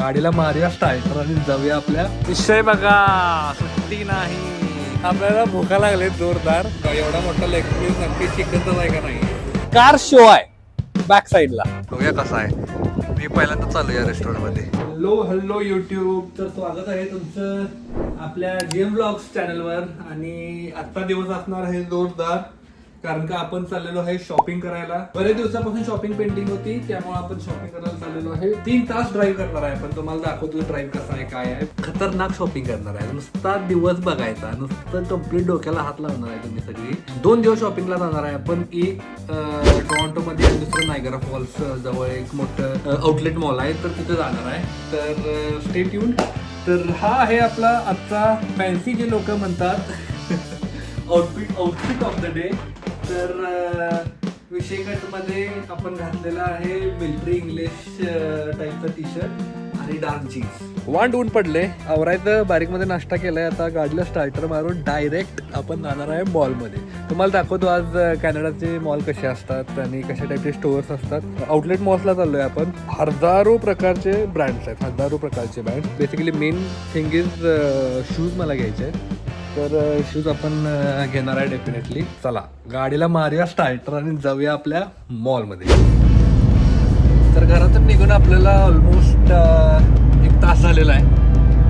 गाडीला मारूया स्टार्टर आणि जाऊया आपल्या. विषय बघा सुट्टी नाही. आपल्याला भुका लागले जोरदार. एवढा मोठा लेग पीस नक्की चिकनचाच आहे का नाही? कार शो आहे बॅक साईडला बघूया कसा आहे. मी पहिल्यांदा चालू या रेस्टॉरंटमध्ये. हॅलो हॅलो युट्यूब तर स्वागत आहे तुमचं आपल्या जीएम ब्लॉग्स चॅनलवर आणि आजचा दिवस असणार आहे जोरदार. कारण का आपण चाललेलो आहे शॉपिंग करायला. बरेच दिवसापासून शॉपिंग पेंटिंग होती त्यामुळे आपण शॉपिंग करायला चाललेलो आहे. तीन तास ड्राईव्ह करणार आहे आपण. तुम्हाला दाखवतो ड्राईव्ह कसा आहे काय आहे. खतरनाक शॉपिंग करणार आहे. नुसता दिवस बघायचा. नुसतं कंप्लीट डोक्याला हात लावणार आहे तुम्ही सगळी. दोन दिवस शॉपिंगला जाणार आहे आपण. एक टोरंटो मध्ये दुसरं नायगरा फॉल्स जवळ एक मोठं आउटलेट मॉल आहे. तर तिथे जाणार आहे. तर स्टेट येऊन तर हा आहे आपला आजचा फॅन्सी जे लोक म्हणतात outfit outfit of the day तर विषय कटमध्ये आपण घातलेला आहे मिलिटरी इंग्लिश टाईपचा टी शर्ट आणि डार्क जीन्स वांड ऊन पडले. आवरायचं बारीकमध्ये नाश्ता केलाय. आता गाडीला स्टार्टर मारून डायरेक्ट आपण जाणार आहे मॉलमध्ये तुम्हाला दाखवतो आज कॅनडाचे मॉल कसे असतात आणि कशा टाईपचे स्टोअर्स असतात. आउटलेट मॉल्सला चाललोय आपण. हजारो प्रकारचे ब्रँड्स आहेत. हजारो प्रकारचे brand basically main thing is shoes मला घ्यायचे आहेत. तर शूज आपण घेणार आहे डेफिनेटली चला गाडीला मारूया स्टार्टर आणि जाऊया आपल्या मॉलमध्ये तर घरातून निघून आपल्याला ऑलमोस्ट एक तास झालेला आहे.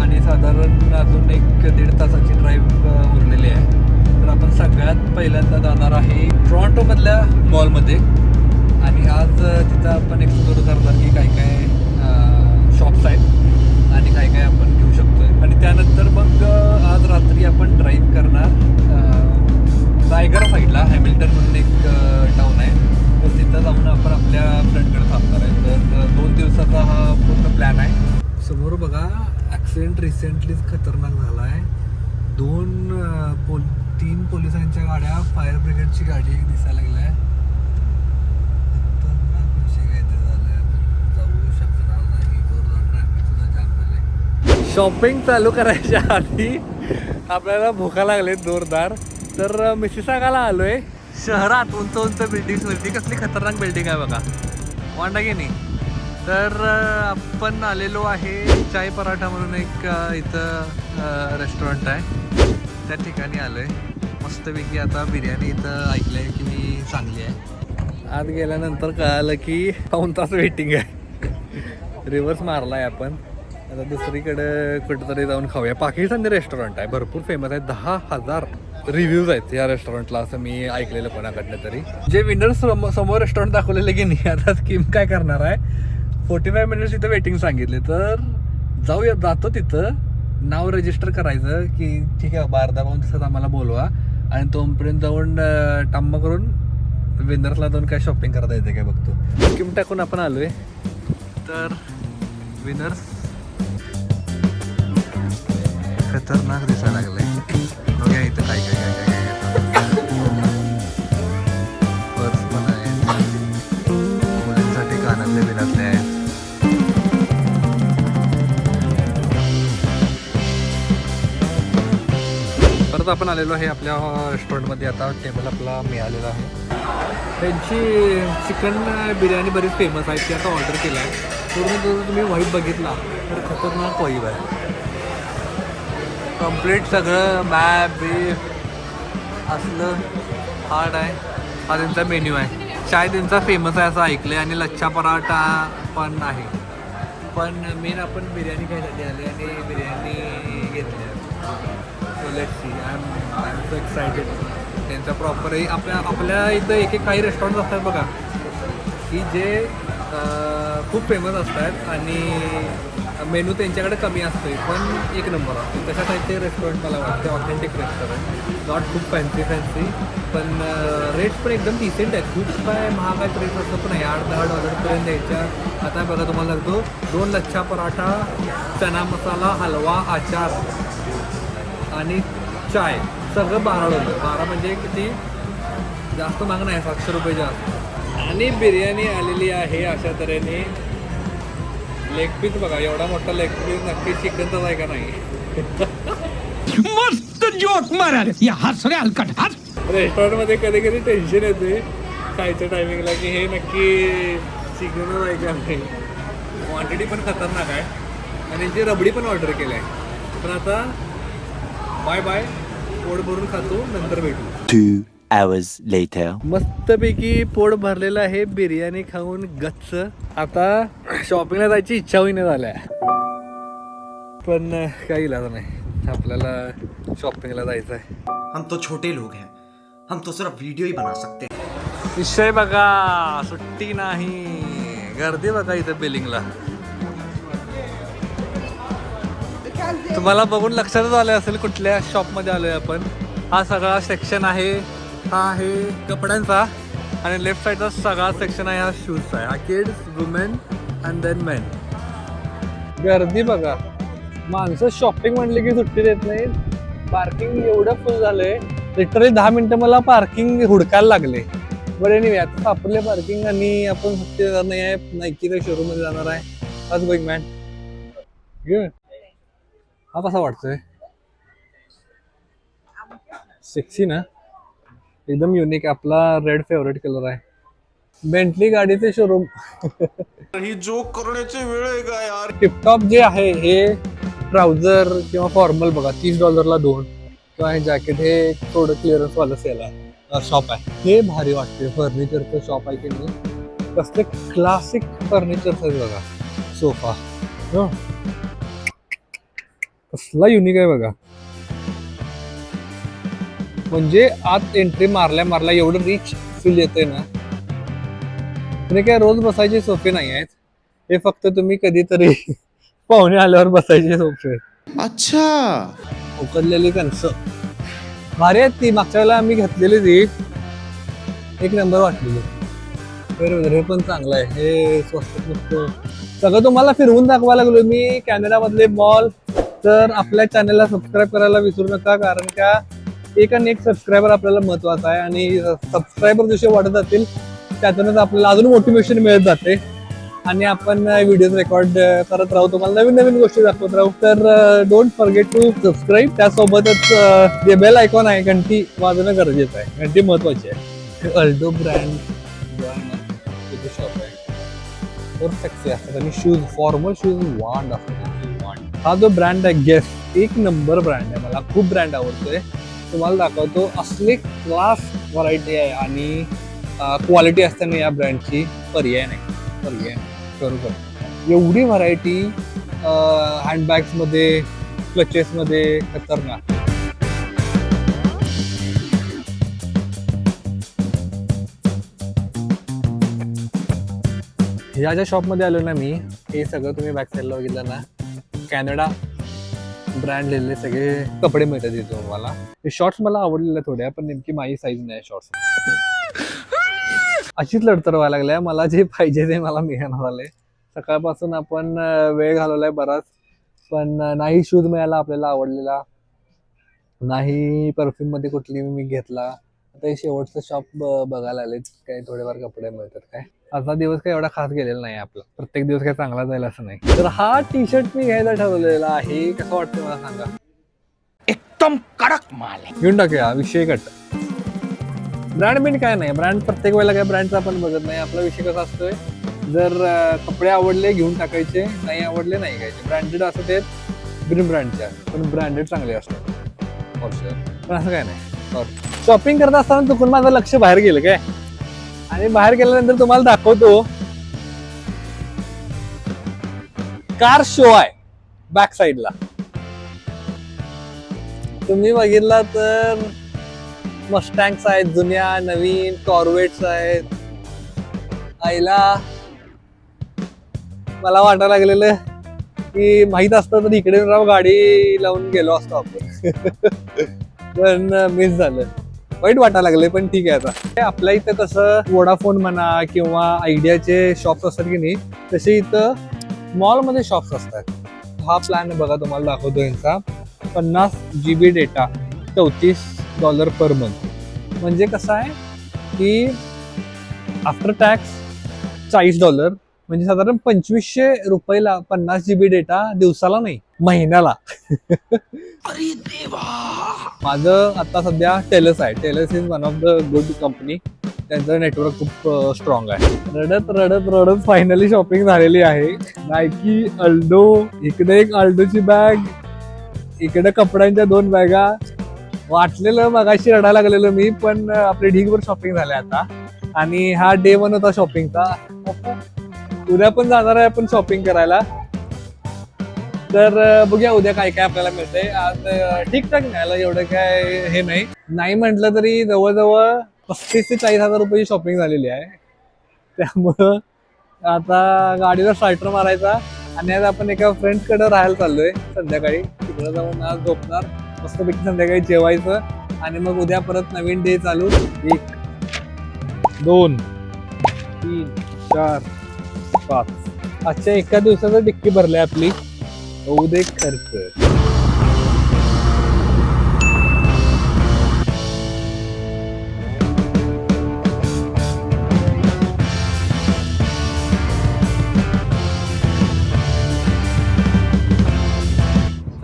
आणि साधारण अजून एक दीड तासाची ड्राईव्ह उरलेली आहे. तर आपण सगळ्यात पहिल्यांदा जाणार आहे टॉरंटोमधल्या मॉलमध्ये आणि आज तिथं आपण एक करणार की काय काय शॉप्स आहेत आणि काय काय आपण घेऊ शकतोय आणि त्यानंतर मग अ, आज रात्री आपण ड्राईव्ह करणार. रायगड साईडला हॅमिल्टन म्हणून एक टाऊन आहे. तर तिथं जाऊन आपण आपल्या फ्रेंडकडे थांबणार आहे. तर दोन दिवसाचा हा पूर्ण प्लॅन आहे. समोर बघा ॲक्सिडेंट रिसेंटलीच खतरनाक झाला आहे दोन पोल तीन पोलिसांच्या गाड्या फायर ब्रिगेडची गाडी एक दिसायला लागली आहे खतरनाक विषय काहीतरी झालाय आपण जाऊ शकणार नाही जोरदार ट्रॅफिक सुद्धा जाम झाले शॉपिंग चालू करायच्या आधी आपल्याला भुका लागले जोरदार. तर मिसिसागाला आलोय शहरात उंच उंच बिल्डिंग्सवरती कसली खतरनाक बिल्डिंग आहे बघा. वांडा की नाही? तर आपण आलेलो आहे चाय पराठा म्हणून एक इथं रेस्टॉरंट आहे. त्या ठिकाणी आलोय. मस्तपैकी आता बिर्याणी इथं ऐकलंय की मी चांगली आहे. आत गेल्यानंतर कळालं की पाऊन तास वेटिंग आहे. रिव्हर्स आहे आपण. आता दुसरीकडे कुठेतरी जाऊन खाऊया. पाकिस्तानी रेस्टॉरंट आहे. भरपूर फेमस आहे. दहा हजार रिव्ह्यूज आहेत या रेस्टॉरंटला असं मी ऐकलेलं कोणाकडनं तरी. जे विनर समोर रेस्टॉरंट दाखवलेले की नाही आता स्कीम काय करणार आहे? फोर्टी फाय मिनिट्स इथं वेटिंग सांगितले. तर जाऊया जातो तिथं. नाव रजिस्टर करायचं की ठीक आहे बारदा पाऊन दिवसात आम्हाला बोलवा. आणि तोपर्यंत जाऊन टम्ब करून विनर्सला जाऊन काय शॉपिंग करता येते काय बघतो. स्कीम टाकून आपण आलो आहे तर विनर्स खतरनाक दिसायला लागलंय. बघूया इथं काय काय काय काय काय पर्स पण आहे. मुलींसाठी कानातले बिनातले आहेत. परत आपण आलेलो आहे आपल्या रेस्टॉरंटमध्ये. आता टेबल आपला मिळालेला आहे. त्यांची चिकन बिर्याणी बरीच फेमस आहे. ती आता ऑर्डर केला आहे पूर्ण जर तुम्ही वाईब बघितला. तर खतरनाक वाईब आहे. कंप्लीट सगळं मॅप बीफ असलं हार्ड आहे. हा त्यांचा मेन्यू आहे. चाय त्यांचा फेमस आहे असं ऐकलं आणि लच्छा पराठा पण आहे. पण मेन आपण बिर्याणी खायसाठी आले आणि बिर्याणी घेतली so let see I am I am so excited त्यांचा प्रॉपर आपल्या आपल्या इथं एक एक काही रेस्टॉरंट असतात बघा. की जे खूप फेमस असतात आणि मेनू त्यांच्याकडे कमी असतो पण एक नंबर असतो तशा टाईपचे रेस्टॉरंट मला वाटते ऑथेंटिक रेस्टॉरंट नॉट खूप फॅन्सी फॅन्सी पण रेट्स पण एकदम डिसेंट आहेत. खूप काय महागात रेट असतो पण नाही. आठ दहा डॉलरपर्यंत द्यायच्या. आता बघा तुम्हाला लागतो दोन लच्छा पराठा चना मसाला हलवा आचार आणि चाय. सगळं बारा डॉलर बारा म्हणजे किती? जास्त महाग नाही सातशे रुपये जास्त. आणि बिर्याणी आलेली आहे अशा तऱ्हेने. लेग पीस बघा एवढा मोठा लेग पीस नक्की चिकनचाच आहे का नाही? मस्त जोक मारा या हस रे हलकट हस रेस्टॉरंटमध्ये कधी कधी टेन्शन येते. खायच्या टायमिंगला की हे नक्की चिकनच आहे का नाही? क्वांटिटी पण खतरनाक आहे. आणि जे रबडी पण ऑर्डर केलं आहे. पण आता बाय बाय पोट भरून खातो नंतर भेटू. Hours later. मस्तपैकी पोट भरलेलं आहे बिर्याणी खाऊन गच्च. आता शॉपिंगला जायची इच्छा होईना झाल्या. पण काही इलाज नाही. आपल्याला शॉपिंगला जायचं आहे हम तो छोटे लोग हैं. हम तो सिर्फ वीडियो ही बना सकते हैं. विषय बघा सुट्टी नाही. गर्दी बघा इथं बिलिंगला. तुम्हाला बघून लक्षातच आलं असेल कुठल्या शॉपमध्ये आलोय आपण. हा सगळा सेक्शन आहे. हा आहे कपड्यांचा आणि लेफ्ट साईडचा सगळा सेक्शन आहे हा शूजचा आहे हा kids women and then men गर्दी बघा. माणसं शॉपिंग म्हणले की सुट्टी देत नाही पार्किंग एवढं फुल झालंय. लिटरली दहा मिनिटं मला पार्किंग हुडकायला लागले. बरं नाही आता सापडले पार्किंग आणि आपण सुट्टी देणार नाही आहे. नाईकीच्या शोरूममध्ये जाणार आहे. आज गोईंग मॅन हा कसा वाटतोय? सेक्सी ना? एकदम युनिक आपला रेड फेवरेट कलर आहे. बेंटली गाडीचे शोरूम ही जोक करण्याची वेळ आहे का यार? टिपटॉप जे आहे हे ट्राउझर किंवा फॉर्मल बघा तीस डॉलरला दोन. किंवा हे जॅकेट हे थोडं क्लिअरन्स वाला सेल आहे. शॉप आहे. हे भारी वाटते फर्निचरचं शॉप आहे की नाही? कसले क्लासिक फर्निचर आहे बघा. सोफा. कसला युनिक आहे बघा. म्हणजे आत एंट्री मारल्या मारल्या एवढं रिच फील येते ना. म्हणजे काय रोज बसायचे सोफे नाही आहेत. हे फक्त तुम्ही कधीतरी पाहुणे आल्यावर बसायचे सोपे. अच्छा. उकडलेली कणस. भारी आहेत ती. मागच्या वेळेला आम्ही घेतलेली ती. एक नंबर वाटलेली. बरोबर हे पण चांगलं आहे. हे स्वस्त नसतं सगळं तुम्हाला फिरवून दाखवायला लागलो मी. कॅनडामधले मॉल तर आपल्या चॅनलला सबस्क्राईब करायला विसरू नका. कारण का? एक आणि एक सबस्क्रायबर आपल्याला महत्त्वाचा आहे आणि सबस्क्रायबर जसे वाढत जातील त्यातूनच आपल्याला अजून मोटिवेशन मिळत जाते. आणि आपण व्हिडिओ रेकॉर्ड करत राहू तुम्हाला नवीन नवीन गोष्टी दाखवत राहू. तर डोंट फॉरगेट टू सबस्क्राईब त्यासोबतच जे बेल आयकॉन आहे घंटी वाजवणं गरजेचं आहे. घंटी महत्वाची आहे. अल्डो ब्रँड शॉप आहे? असतात आणि शूज फॉर्मल शूज वांड असतात. वांड हा जो ब्रँड आहे गेस्ट एक नंबर ब्रँड आहे. मला खूप ब्रँड आवडतोय. तुम्हाला दाखवतो. असली क्लास व्हरायटी आहे आणि क्वालिटी असताना या ब्रँडची पर्याय नाही. पर्याय नाही. बरोबर. एवढी व्हरायटी हँडबॅग्समध्ये क्लचेसमध्ये खतरनाक. ह्या ज्या शॉपमध्ये आलो ना मी हे सगळं तुम्ही बॅक साईडला बघितलं ना. कॅनडा ब्रँड लिहिलेले सगळे कपडे मिळतात इथे तुम्हाला. शॉर्ट्स मला आवडलेले थोड्या पण नेमकी माझी साईज नाही शॉर्ट्स अशीच लढतर व्हायला लागल्या. मला जे पाहिजे ते मला मिळणार झाले सकाळपासून आपण वेळ घालवलाय बराच पण नाही शूज मिळाला आपल्याला आवडलेला. नाही परफ्यूममध्ये कुठली मी घेतला. आता शेवटचं शॉप बघायला आले काही थोडेफार कपडे मिळतात काय. आजचा दिवस काय एवढा खास गेलेला नाही आपला. प्रत्येक दिवस काय चांगला जाईल असं नाही. तर हा टी शर्ट मी घ्यायला ठरवलेला आहे. कसं वाटतं मला सांगा? एकदम कड़क माल घेऊन टाकूया. विषय कट. ब्रँड बिंड काय नाही. ब्रँड प्रत्येक वेळेला काय ब्रँडचा आपण बघत नाही. आपला विषय कसा असतोय? जर कपडे आवडले घेऊन टाकायचे नाही आवडले नाही घ्यायचे. ब्रँडेड असं ते बिन ब्रँडचे पण ब्रँडेड चांगले असतात. पण असं काय नाही. शॉपिंग करत असताना चुकून माझं लक्ष बाहेर गेलं काय? आणि बाहेर गेल्यानंतर तुम्हाला दाखवतो. कार शो आहे बॅक साईडला तुम्ही बघितला तर मस्टँग्स आहेत जुन्या नवीन कॉर्वेट्स आहेत. आईला मला वाटायला लागलेलं की माहीत असतं तर इकडे राव गाडी लावून गेलो असतो आपण. पण मिस झालं. वाईट वाटायला लागले पण ठीक आहे आता. आपल्या इथं कसं वोडाफोन म्हणा किंवा आयडियाचे शॉप्स असतात की नाही तसे इथं मॉलमध्ये शॉप्स असतात. हा प्लॅन बघा तुम्हाला दाखवतो यांचा. पन्नास जी बी डेटा चौतीस डॉलर पर मंथ म्हणजे कसं आहे की आफ्टर टॅक्स चाळीस डॉलर म्हणजे साधारण पंचवीसशे रुपयाला पन्नास जी बी डेटा दिवसाला नाही महिन्याला. माझं आता सध्या टेलस आहे. Telus is one of the good company त्यांचं नेटवर्क खूप स्ट्रॉंग आहे. रडत रडत रडत फायनली शॉपिंग झालेली आहे. नायकी अल्डो इकडे एक अल्डोची बॅग इकडे कपड्यांच्या दोन बॅगा. वाटलेलं मगाशी रडायला लागलेलं मी पण आपले ढीगभर शॉपिंग झाले आता. आणि हा डे वन होता शॉपिंगचा उद्या पण जाणार आहे आपण शॉपिंग करायला. तर बघूया उद्या काय काय आपल्याला मिळतंय. आज ठीकठाक मिळालं एवढं काय हे नाही. नाही म्हटलं तरी जवळजवळ पस्तीस ते चाळीस हजार रुपयाची शॉपिंग झालेली आहे. त्यामुळं आता गाडीवर स्टार्टर मारायचा आणि आज आपण एका फ्रेंड्सकडे राहायला चाललोय संध्याकाळी. तिकडे जाऊन आज झोपणार. मस्तपैकी संध्याकाळी जेवायचं आणि मग उद्या परत नवीन डे चालू. एक दोन तीन चार पाच. आजच्या एका दिवसाचं डिक्की भरली आपली. उदय एक खर्च तर.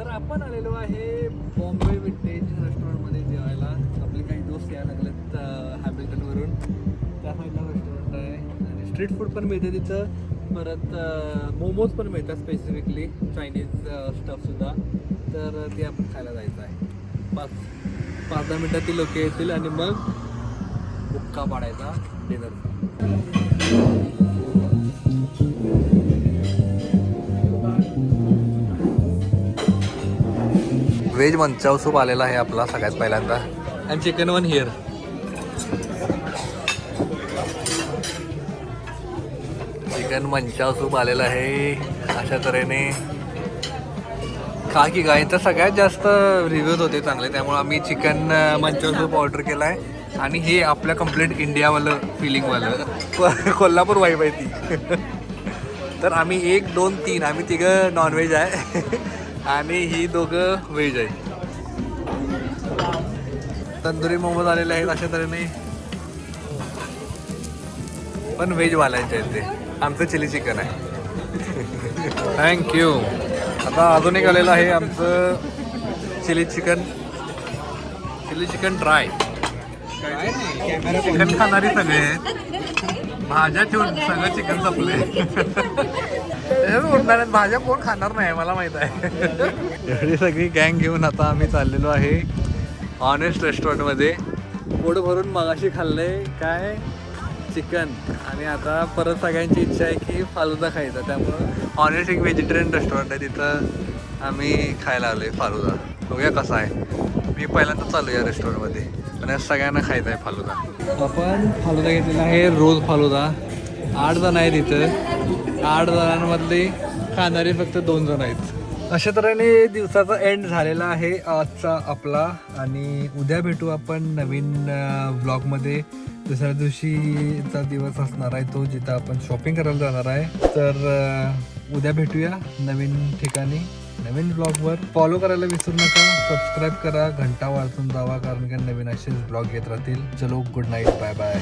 आपण आलेलो आहे बॉम्बे रेस्टॉरंटमध्ये जेवायला. आपले काही लागलेत त्या आणि स्ट्रीट फूड पण मिळते तिथं. परत मोमोज पण मिळतात स्पेसिफिकली चायनीज स्टफसुद्धा तर ते आपण खायला जायचं आहे. पाच पाच दहा मिनटात ती लोक येतील आणि मग बुक्का पाडायचा डिनरचा व्हेज मंचाव सूप आलेला आहे आपला सगळ्यात पहिल्यांदा. And chicken one here chicken manchow soup आलेला आहे. अशा तऱ्हेने. का की काय तर सगळ्यात जास्त रिव्ह्यूज होते चांगले. त्यामुळे आम्ही चिकन मंचाव सूप ऑर्डर केला आहे आणि हे आपल्या कंप्लीट इंडियावालं फिलिंगवालं कोल्हापूर वाईफ आहे ती. तर आम्ही एक दोन तीन. आम्ही तिघं नॉनव्हेज आहे. आणि ही दोघं व्हेज आहे. तंदुरी मोमोज आलेले आहेत अशा तऱ्हेने. पण व्हेज आहेत ते. आमचं चिली चिकन आहे. थँक्यू आता अजून एक आलेलं आहे आमचं chilli chicken. Chilli chicken dry chicken खाणारी सगळे. भाज्या ठेवून सगळं चिकन संपले भाज्या कोण खाणार नाही मला माहीत आहे. एवढी सगळी गँग घेऊन आता आम्ही चाललेलो आहे. ऑनेस्ट रेस्टॉरंटमध्ये पोट भरून मगाशी खाल्लंय. काय? चिकन. आणि आता परत सगळ्यांची इच्छा आहे की फालुदा खायचा. त्यामुळं ऑनेस्ट एक व्हेजिटेरियन रेस्टॉरंट आहे तिथं आम्ही खायला आलो आहे फालुदा. बघूया कसा आहे. मी पहिल्यांदा चालू या रेस्टॉरंटमध्ये पण या सगळ्यांना खायचा आहे फालुदा. आपण फालुदा घेतलेला आहे रोज फालुदा. आठ जण आहेत इथं. आठ जणांमधले खाणारे फक्त दोन जण आहेत. अशा तऱ्हेने दिवसाचा एंड झालेला आहे आजचा आपला. आणि उद्या भेटू आपण नवीन ब्लॉगमध्ये दुसऱ्या दिवशीचा दिवस असणार आहे तो जिथं आपण शॉपिंग करायला जाणार आहे. तर उद्या भेटूया नवीन ठिकाणी नवीन ब्लॉगवर फॉलो करायला विसरू नका. सबस्क्राईब करा. घंटा वाजून जावा कारण की नवीन असेच ब्लॉग येत राहतील. चलो गुड नाईट बाय बाय